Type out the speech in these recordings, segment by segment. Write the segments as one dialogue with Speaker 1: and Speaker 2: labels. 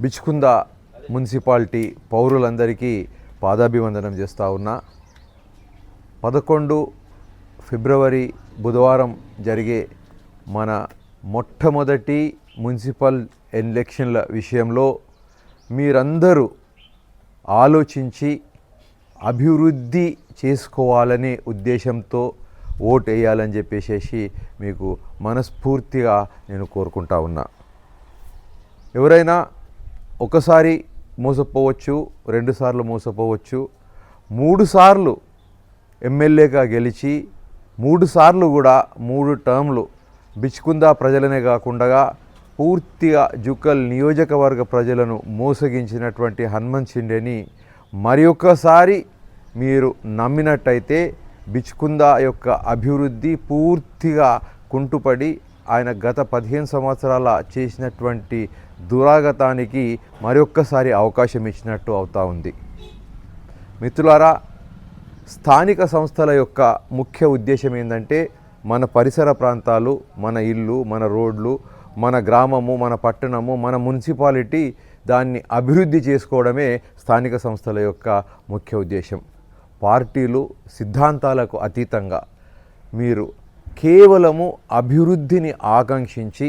Speaker 1: Bichkunda municipality పౌరులందరికీ పాదాభివందనం చేస్తూ ఉన్నా. పదకొండు ఫిబ్రవరి బుధవారం జరిగే మన మొట్టమొదటి మున్సిపల్ ఎలక్షన్ల విషయంలో మీరందరూ ఆలోచించి అభివృద్ధి చేసుకోవాలనే ఉద్దేశంతో ఓటు వేయాలని చెప్పేసి మీకు మనస్ఫూర్తిగా నేను కోరుకుంటా ఉన్నా. ఎవరైనా ఒకసారి మోసపోవచ్చు రెండుసార్లు మోసపోవచ్చు మూడుసార్లు ఎమ్మెల్యేగా గెలిచి మూడు సార్లు కూడా మూడు టర్మ్లు బిచ్చుకుందా ప్రజలనే కాకుండా పూర్తిగా జుక్కల్ నియోజకవర్గ ప్రజలను మోసగించినటువంటి హనుమంత్ షిండేని మరి ఒక్కసారి మీరు నమ్మినట్టయితే బిచ్చుకుందా యొక్క అభివృద్ధి పూర్తిగా కుంటుపడి ఆయన గత పదిహేను సంవత్సరాల చేసినటువంటి దురాగతానికి మరొక్కసారి అవకాశం ఇచ్చినట్టు అవుతా ఉంది. మిత్రులారా స్థానిక సంస్థల యొక్క ముఖ్య ఉద్దేశం ఏంటంటే మన పరిసర ప్రాంతాలు మన ఇల్లు మన రోడ్లు మన గ్రామము మన పట్టణము మన మున్సిపాలిటీ దాన్ని అభివృద్ధి చేసుకోవడమే స్థానిక సంస్థల యొక్క ముఖ్య ఉద్దేశం. పార్టీలు సిద్ధాంతాలకు అతీతంగా మీరు కేవలము అభివృద్ధిని ఆకాంక్షించి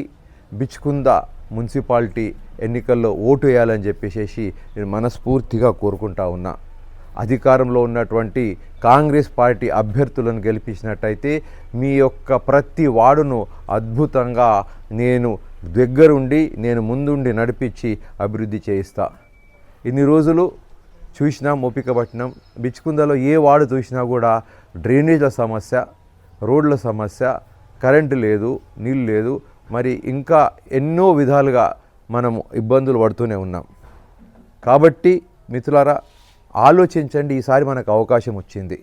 Speaker 1: బిచ్కుంద మున్సిపాలిటీ ఎన్నికల్లో ఓటు వేయాలని చెప్పేసి నేను మనస్ఫూర్తిగా కోరుకుంటా ఉన్నా. అధికారంలో ఉన్నటువంటి కాంగ్రెస్ పార్టీ అభ్యర్థులను గెలిపించినట్టయితే మీ యొక్క ప్రతి వార్డును అద్భుతంగా నేను దగ్గరుండి నేను ముందుండి నడిపించి అభివృద్ధి చేయిస్తా. ఇన్ని రోజులు చూసినాం ఓపిక పట్టినాం బిచ్చుకుందలో ఏ వార్డు చూసినా కూడా డ్రైనేజ్ల సమస్య రోడ్ల సమస్య కరెంటు లేదు నీళ్ళు లేదు మరి ఇంకా ఎన్నో విధాలుగా మనము ఇబ్బందులు పడుతూనే ఉన్నాం. కాబట్టి మిత్రులారా ఆలోచించండి ఈసారి మనకు అవకాశం వచ్చింది.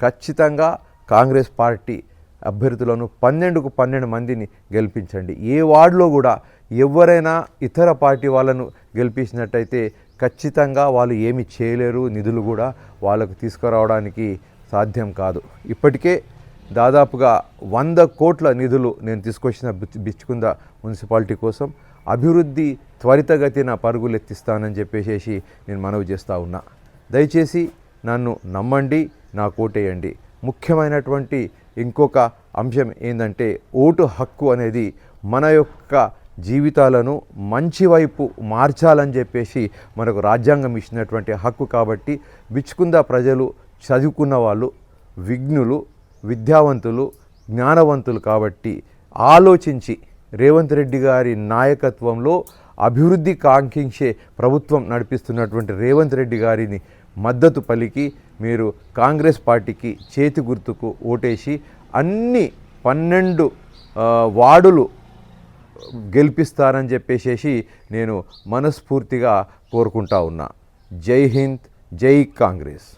Speaker 1: ఖచ్చితంగా కాంగ్రెస్ పార్టీ అభ్యర్థులను పన్నెండుకు పన్నెండు మందిని గెలిపించండి. ఏ వార్డులో కూడా ఎవరైనా ఇతర పార్టీ వాళ్ళను గెలిపించినట్టయితే ఖచ్చితంగా వాళ్ళు ఏమి చేయలేరు నిధులు కూడా వాళ్ళకు తీసుకురావడానికి సాధ్యం కాదు. ఇప్పటికే దాదాపుగా వంద కోట్ల నిధులు నేను తీసుకొచ్చిన బిచ్- బిచ్చుకుంద మున్సిపాలిటీ కోసం అభివృద్ధి త్వరితగతిన పరుగులెత్తిస్తానని చెప్పేసి నేను మనవి చేస్తూ ఉన్నా. దయచేసి నన్ను నమ్మండి నా కోటేయండి. ముఖ్యమైనటువంటి ఇంకొక అంశం ఏంటంటే ఓటు హక్కు అనేది మన యొక్క జీవితాలను మంచి వైపు మార్చాలని చెప్పేసి మనకు రాజ్యాంగం ఇచ్చినటువంటి హక్కు కాబట్టి బిచ్చుకుంద ప్రజలు చదువుకున్న వాళ్ళు విఘ్నులు విద్యావంతులు జ్ఞానవంతులు కాబట్టి ఆలోచించి రేవంత్ రెడ్డి గారి నాయకత్వంలో అభివృద్ధి కాంక్షించే ప్రభుత్వం నడిపిస్తున్నటువంటి రేవంత్ రెడ్డి గారిని మద్దతు పలికి మీరు కాంగ్రెస్ పార్టీకి చేతి గుర్తుకు ఓటేసి అన్ని పన్నెండు వార్డులు గెలిపిస్తారని చెప్పేసి నేను మనస్ఫూర్తిగా కోరుకుంటా ఉన్నా. జై హింద్ జై కాంగ్రెస్.